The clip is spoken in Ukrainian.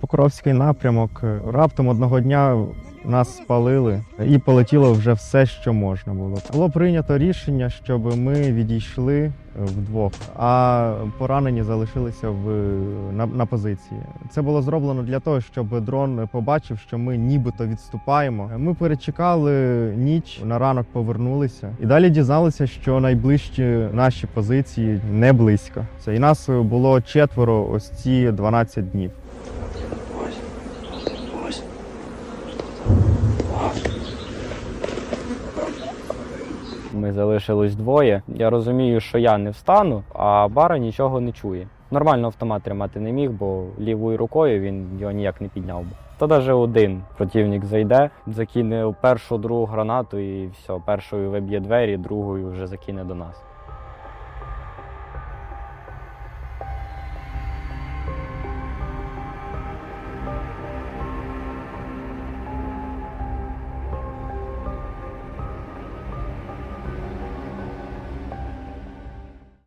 Покровський напрямок. Раптом одного дня нас спалили і полетіло вже все, що можна було. Було прийнято рішення, щоб ми відійшли е, вдвох, а поранені залишилися в на, на позиції. Це було зроблено для того, щоб дрон побачив, що ми нібито відступаємо. Ми перечекали ніч, на ранок повернулися і далі дізналися, що найближчі наші позиції не близько. Це і нас було четверо ось ці 12 днів. Ми залишилось двоє. Я розумію, що я не встану, а бара нічого не чує. Нормально автомат тримати не міг, бо лівою рукою він його ніяк не підняв би. Та навіть один противник зайде, закине першу другу гранату і все, першою виб'є двері, другою вже закине до нас.